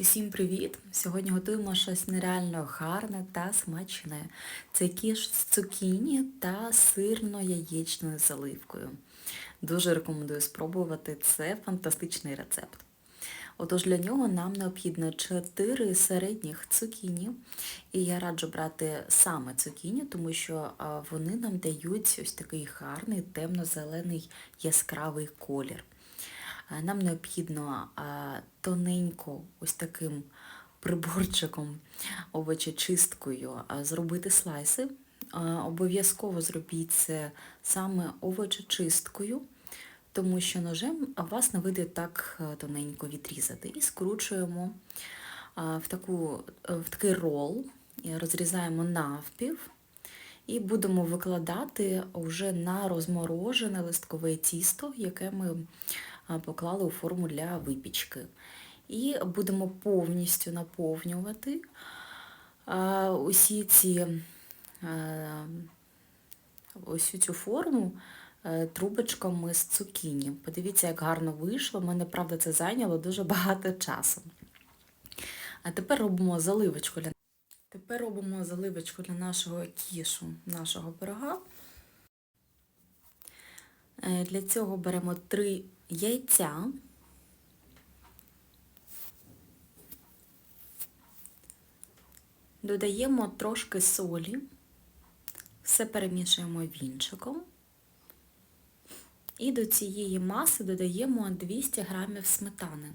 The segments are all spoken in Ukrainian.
Усім привіт! Сьогодні готуємо щось нереально гарне та смачне. Це кіш з цукіні та сирно-яєчною заливкою. Дуже рекомендую спробувати. Це фантастичний рецепт. Отож, для нього нам необхідно 4 середніх цукіні. І я раджу брати саме цукіні, тому що вони нам дають ось такий гарний темно-зелений яскравий колір. Е, Нам необхідно тоненько ось таким приборчиком овочечисткою зробити слайси. Обов'язково зробіть це саме овочечисткою, тому що ножем вас не вийде так е, тоненько відрізати. І скручуємо в, таку, е, в такий рол, розрізаємо навпів. І будемо викладати вже на розморожене листкове тісто, яке ми поклали у форму для випічки. І будемо повністю наповнювати усі ці, усю цю форму е, трубочками з цукіні. Подивіться, як гарно вийшло. Мене, правда, це зайняло дуже багато часу. А тепер робимо заливочку для Тепер робимо заливочку для нашого кішу, нашого пирога. Е, Для цього беремо 3 яйця. Додаємо трошки солі, все перемішуємо вінчиком. І до цієї маси додаємо 200 грамів сметани.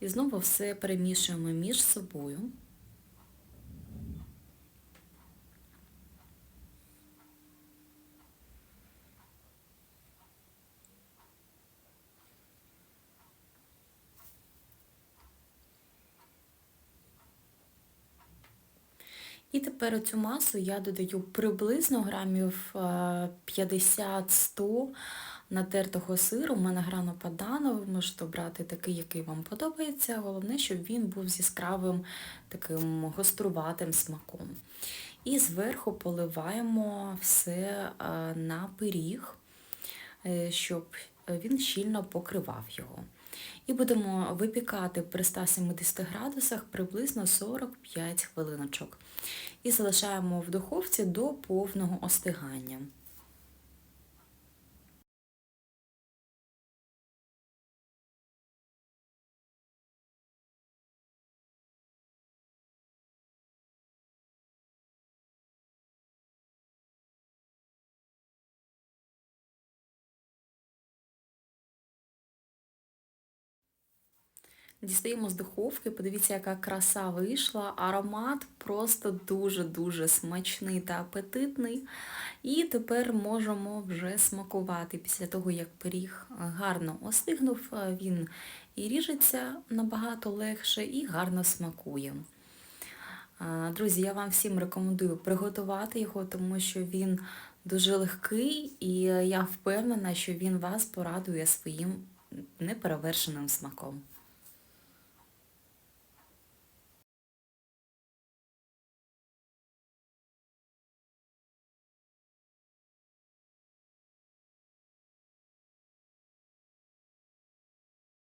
І знову все перемішуємо між собою. І тепер цю масу я додаю приблизно грамів е, 50-100 натертого сиру. У мене грано падано, ви можете брати такий, який вам подобається. Головне, щоб він був зі яскравим таким гоструватим смаком. І зверху поливаємо все е, на пиріг, е, щоб він щільно покривав його. І будемо випікати при 170 градусах приблизно 45 хвилиночок. І залишаємо в духовці до повного остигання. Дістаємо з духовки, подивіться, яка краса вийшла. Аромат просто дуже-дуже смачний та апетитний. І тепер можемо вже смакувати. Після того, як пиріг гарно остигнув, він і ріжеться набагато легше і гарно смакує. Друзі, я вам всім рекомендую приготувати його, тому що він дуже легкий, і я впевнена, що він вас порадує своїм неперевершеним смаком.